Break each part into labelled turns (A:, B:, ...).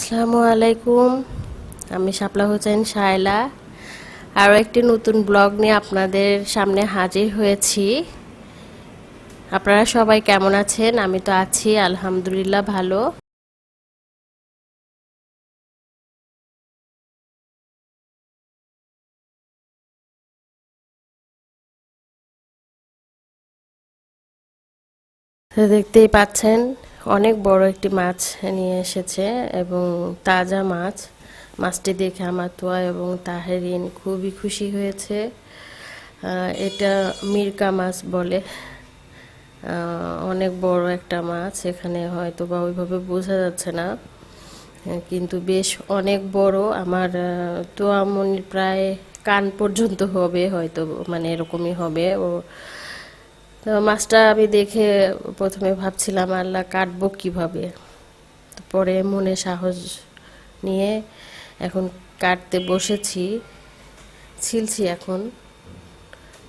A: আসসালামু আলাইকুম। আমি শাপলা হোসেন শায়লা। আরও একটি নতুন ব্লগ নিয়ে আপনাদের সামনে হাজির হয়েছি। আপনারা সবাই কেমন আছেন? আমি তো আছি, আলহামদুলিল্লাহ ভালো। দেখতেই পাচ্ছেন অনেক বড় একটি মাছ নিয়ে এসেছে এবং তাজা মাছ। মাছটি দেখে আমার তোয়া এবং তাহেরিন খুবই খুশি হয়েছে। এটা মিরকা মাছ বলে। অনেক বড় একটা মাছ এখানে হয়তো বা ওইভাবে বোঝা যাচ্ছে না। কিন্তু বেশ অনেক বড়। আমার আহ, তোয়ামনির প্রায় কান পর্যন্ত হবে হয়তো মানে এরকমই হবে। ও তো মাছটা আমি দেখে প্রথমে ভাবছিলাম, আল্লাহ, কাটবো কীভাবে? পরে মনে সাহস নিয়ে এখন কাটতে বসেছি, ছিলছি এখন।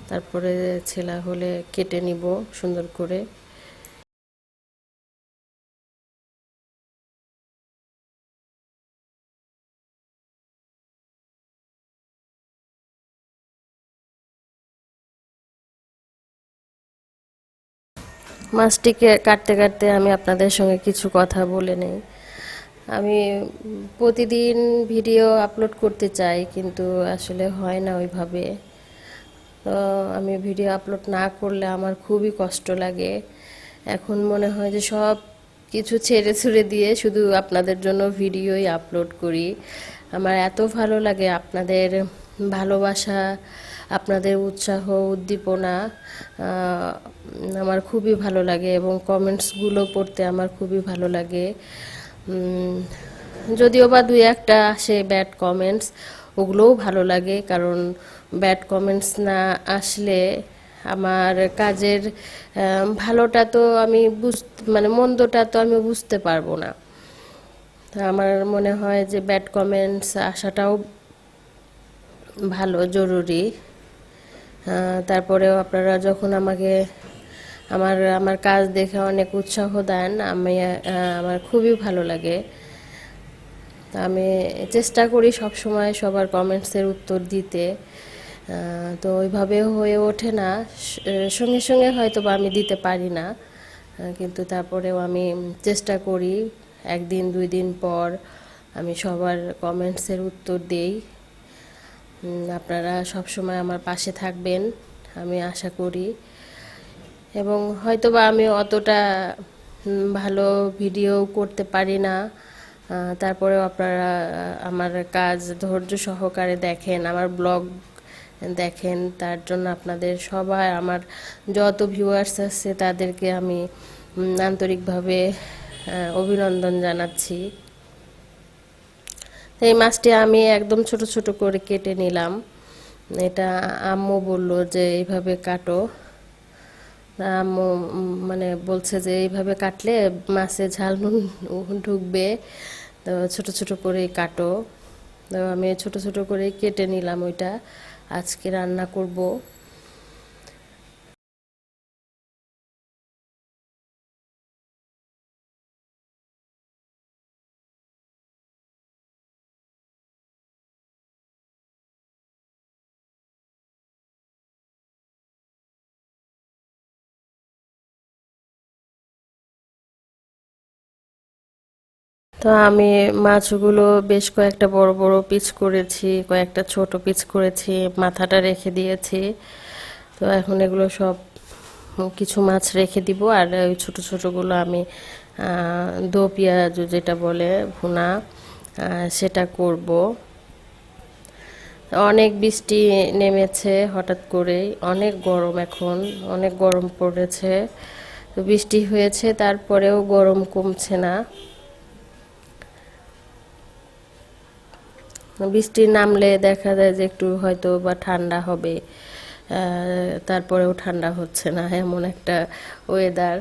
A: তারপরে ছেলা হলে কেটে নিব সুন্দর করে। মাছটিকে কাটতে কাটতে আমি আপনাদের সঙ্গে কিছু কথা বলে নেই। আমি প্রতিদিন ভিডিও আপলোড করতে চাই, কিন্তু আসলে হয় না ওইভাবে। তো আমি ভিডিও আপলোড না করলে আমার খুবই কষ্ট লাগে। এখন মনে হয় যে সব কিছু ছেড়ে ছুড়ে দিয়ে শুধু আপনাদের জন্য ভিডিওই আপলোড করি। আমার এত ভালো লাগে আপনাদের ভালোবাসা, আপনাদের উৎসাহ, উদ্দীপনা আমার খুবই ভালো লাগে এবং কমেন্টসগুলো পড়তে আমার খুবই ভালো লাগে। যদিও বা দুই একটা আসে ব্যাড কমেন্টস ওগুলোও ভালো লাগে কারণ ব্যাড কমেন্টস না আসলে আমার কাজের ভালোটা তো আমি বুঝ মানে মন্দটা তো আমি বুঝতে পারব না। আমার মনে হয় যে ব্যাড কমেন্টস আসাটাও ভালো, জরুরি। তারপরেও আপনারা যখন আমাকে, আমার আমার কাজ দেখে অনেক উৎসাহ দেন, আমি আমার খুবই ভালো লাগে। আমি চেষ্টা করি সব সময় সবার কমেন্টসের উত্তর দিতে। তো ওইভাবে হয়ে ওঠে না। সঙ্গে সঙ্গে হয়তো বা আমি দিতে পারি না। কিন্তু তারপরেও আমি চেষ্টা করি। একদিন, দুই দিন পর আমি সবার কমেন্টসের উত্তর দেই। আপনারা সব সময় আমার পাশে থাকবেন, আমি আশা করি। এবং হয়তোবা আমি অতটা ভালো ভিডিও করতে পারি না। তারপরেও আপনারা আমার কাজ ধৈর্য সহকারে দেখেন, আমার ব্লগ দেখেন, তার জন্য আপনাদের সবাই, আমার যত ভিউয়ার্স আছে, তাদেরকে আমি আন্তরিকভাবে অভিনন্দন জানাচ্ছি। এই মাছটি আমি একদম ছোট ছোট করে কেটে নিলাম। এটা আম্মু বলল যে, এইভাবে কাটো। আম্মু মানে বলছে যে, এইভাবে কাটলে মাছে ঝাল নুন ঢুকবে। তো ছোট ছোট করে কাটো। তো আমি ছোট ছোট করে কেটে নিলাম ওইটা। আজকে রান্না করব। তো আমি মাছগুলো বেশ কয়েকটা বড় বড় পিচ করেছি, কয়েকটা ছোট পিচ করেছি, মাথাটা রেখে দিয়েছি। তো এখন এগুলো সব কিছু মাছ রেখে দিব আর ওই ছোট, ছোটগুলো আমি দো পেঁয়াজ যেটা বলে ভুনা সেটা করব। অনেক বৃষ্টি নেমেছে হঠাৎ করেই, অনেক গরম এখন, অনেক গরম পড়েছে। তো বৃষ্টি হয়েছে, তারপরেও গরম কমছে না। বৃষ্টি নামলে দেখা যায় যে একটু হয়তো বা ঠান্ডা হবে তারপরেও ঠান্ডা হচ্ছে না, এমন একটা ওয়েদার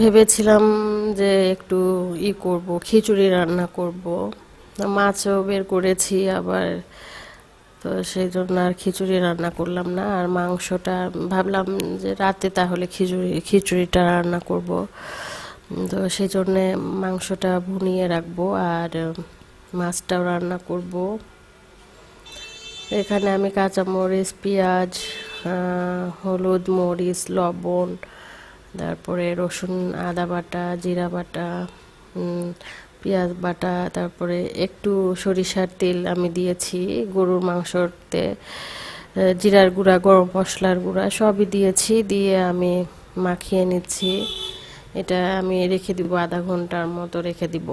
A: ভেবেছিলাম যে একটু ই করব, খিচুড়ি রান্না করব। মাছও বের করেছি আবার, তো সেই জন্য আর খিচুড়ি রান্না করলাম না। আর মাংসটা ভাবলাম যে রাতে তাহলে খিচুড়ি, খিচুড়িটা রান্না করব। তো সেই জন্যে মাংসটা ভুনিয়ে রাখব আর মাছটাও রান্না করব। এখানে আমি কাঁচামরিচ, পেঁয়াজ হলুদ মরিচ, লবণ তারপরে রসুন, আদা বাটা, জিরা বাটা পেঁয়াজ বাটা, তারপরে একটু সরিষার তেল আমি দিয়েছি, গরুর মাংসতে জিরার গুঁড়া, গরম মশলার গুঁড়া সবই দিয়েছি, দিয়ে আমি মাখিয়ে নিচ্ছি। এটা আমি রেখে দিব, আধা ঘণ্টার মতো রেখে দিব।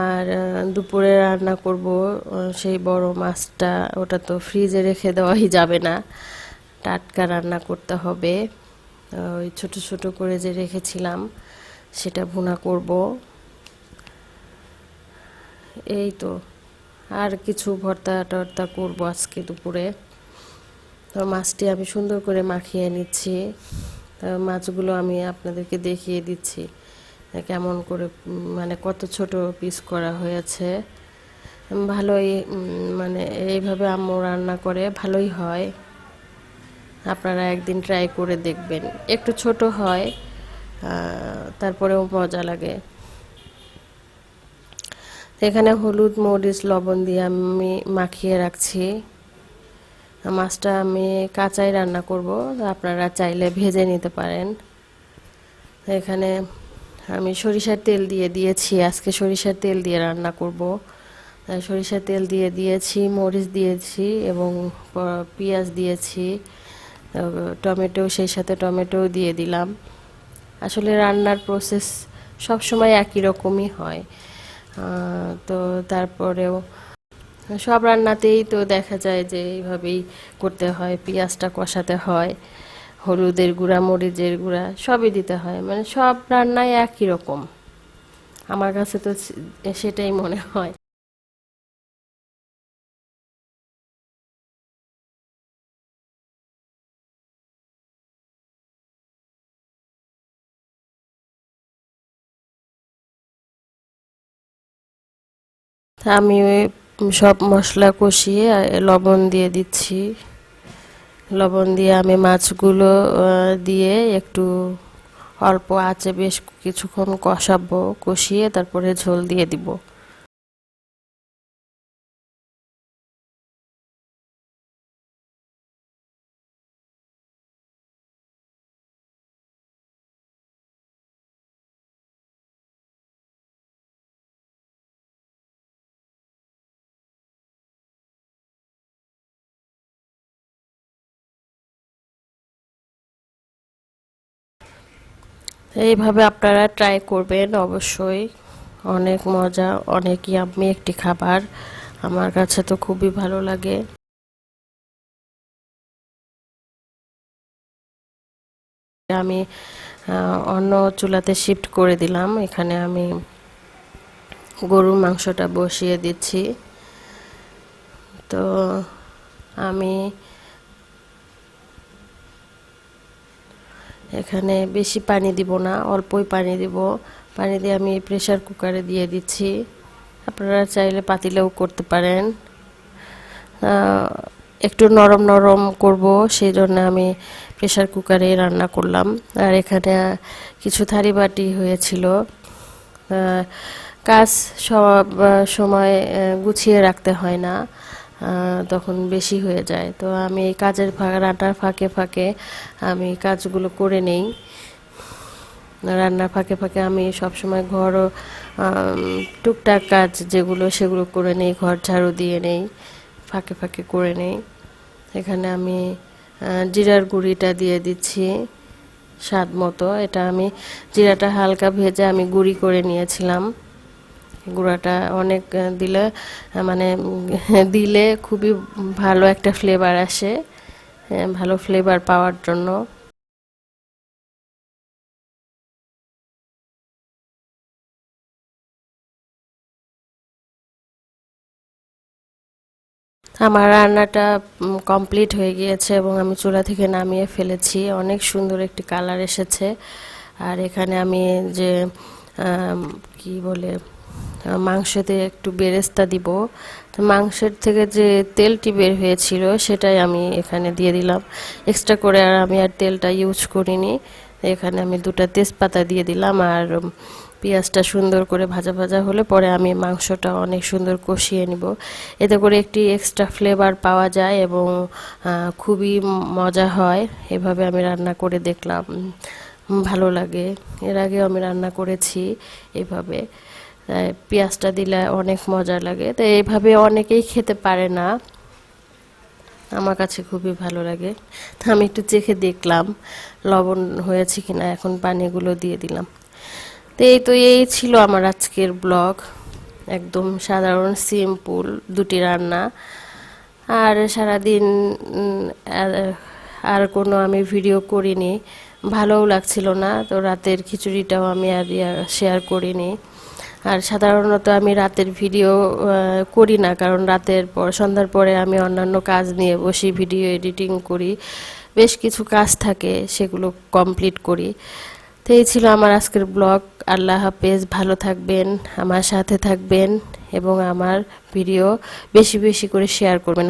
A: আর দুপুরে রান্না করব সেই বড় মাছটা, ওটা তো ফ্রিজে রেখে দেওয়াই যাবে না। টাটকা রান্না করতে হবে। ওই ছোট ছোট করে যে রেখেছিলাম, সেটা ভুনা করব। এই তো। আর কিছু ভর্তা টর্তা করব আজকে দুপুরে। তো মাছটি আমি সুন্দর করে মাখিয়ে নিচ্ছি। মাছগুলো আমি আপনাদেরকে দেখিয়ে দিচ্ছি, কেমন করে মানে কত ছোট পিস করা হয়েছে। ভালোই মানে এইভাবে আম্মু রান্না করে, ভালোই হয়। আপনারা একদিন ট্রাই করে দেখবেন। একটু ছোট হয় তারপরেও মজা লাগে। এখানে হলুদ, মরিচ, লবণ দিয়ে আমি মাখিয়ে রাখছি। মাছটা আমি কাঁচাই রান্না করব, আপনারা চাইলে ভেজে নিতে পারেন। এখানে আমি সরিষার তেল দিয়ে দিয়েছি, আজকে সরিষার তেল দিয়ে রান্না করব। সরিষার তেল দিয়ে দিয়েছি, মরিচ দিয়েছি এবং পেঁয়াজ দিয়েছি। টমেটো সেই সাথে টমেটো দিয়ে দিলাম। আসলে রান্নার প্রসেস সব সময় একই রকমই হয়। তো তারপরেও সব রান্নাতেই তো দেখা যায় যে এইভাবেই করতে হয়, পেঁয়াজটা কষাতে হয়, হলুদের গুঁড়া, মরিচের গুঁড়া সবই দিতে হয়। মানে সব রান্নায় একই রকম। আমার কাছে তো সেটাই মনে হয়। আমি সব মশলা কষিয়ে লবণ দিয়ে দিচ্ছি। লবণ দিয়ে আমি মাছগুলো দিয়ে একটু অল্প আঁচে বেশ কিছুক্ষণ কষাবো, কষিয়ে তারপরে ঝোল দিয়ে দিব। এইভাবে আপনারা ট্রাই করবেন অবশ্যই। অনেক মজা, অনেক ইয়াম্মি একটি খাবার। আমার কাছে তো খুবই ভালো লাগে। আমি অন্য চুলাতে শিফট করে দিলাম। এখানে আমি গরুর মাংসটা বসিয়ে দিচ্ছি। তো আমি এখানে বেশি পানি দিব না, অল্পই পানি দিব। পানি দিয়ে আমি প্রেসার কুকারে দিয়ে দিচ্ছি। আপনারা চাইলে পাতিলেও করতে পারেন। একটু নরম নরম করব সেই জন্য আমি প্রেশার কুকারে রান্না করলাম। আর এখানে কিছু থারি বাটি হয়েছিল। কাজ সব সময় গুছিয়ে রাখতে হয় না। তখন বেশি হয়ে যায়। তো আমি এই কাজের ফাঁকে, রান্নার ফাঁকে ফাঁকে আমি কাজগুলো করে নেই। রান্নার ফাঁকে ফাঁকে আমি সবসময় ঘরও টুকটাক কাজ যেগুলো সেগুলো করে নেই, ঘর ঝাড়ু দিয়ে নেই, ফাঁকে ফাঁকে করে নেই। এখানে আমি জিরার গুঁড়িটা দিয়ে দিচ্ছি স্বাদ মতো। এটা আমি, জিরাটা হালকা ভেজে আমি গুঁড়ি করে নিয়েছিলাম। গুঁড়াটা অনেক দিলে মানে দিলে খুবই ভালো একটা ফ্লেভার আসে ভালো ফ্লেভার পাওয়ার জন্য। আমার রান্নাটা কমপ্লিট হয়ে গিয়েছে এবং আমি চুলা থেকে নামিয়ে ফেলেছি। অনেক সুন্দর একটি কালার এসেছে। আর এখানে আমি যে কি বলে মাংসতে একটু বেরেস্তা দিব। তো মাংসের থেকে যে তেলটি বের হয়েছিল সেটাই আমি এখানে দিয়ে দিলাম। এক্সট্রা করে আর আমি আর তেলটা ইউজ করিনি। এখানে আমি দুটো তেজপাতা দিয়ে দিলাম আর পেঁয়াজটা সুন্দর করে ভাজা ভাজা হলে পরে আমি মাংসটা অনেক সুন্দর কষিয়ে নিব। এতে করে একটি এক্সট্রা ফ্লেভার পাওয়া যায় এবং খুবই মজা হয়। এভাবে আমি রান্না করে দেখলাম। ভালো লাগে। এর আগেও আমি রান্না করেছি এভাবে। তাই পেঁয়াজটা দিলে অনেক মজা লাগে। তো এইভাবে অনেকেই খেতে পারে না। আমার কাছে খুবই ভালো লাগে। তো আমি একটু চেখে দেখলাম, লবণ হয়েছে কিনা, এখন পানিগুলো দিয়ে দিলাম। তো এই তো এই ছিল আমার আজকের ব্লগ। একদম সাধারণ, সিম্পল দুটি রান্না। আর সারাদিন আর কোনো আমি ভিডিও করিনি। ভালোও লাগছিল না, তো রাতের খিচুড়িটাও আমি আর শেয়ার করিনি। আর সাধারণত আমি রাতের ভিডিও করি না, কারণ রাতের পর, সন্ধ্যার পরে আমি অন্যান্য কাজ নিয়ে বসি, ভিডিও এডিটিং করি, বেশ কিছু কাজ থাকে, সেগুলো কমপ্লিট করি। তো এই ছিল আমার আজকের ব্লগ। আল্লাহ হাফেজ, ভালো থাকবেন, আমার সাথে থাকবেন এবং আমার ভিডিও বেশি বেশি করে শেয়ার করবেন।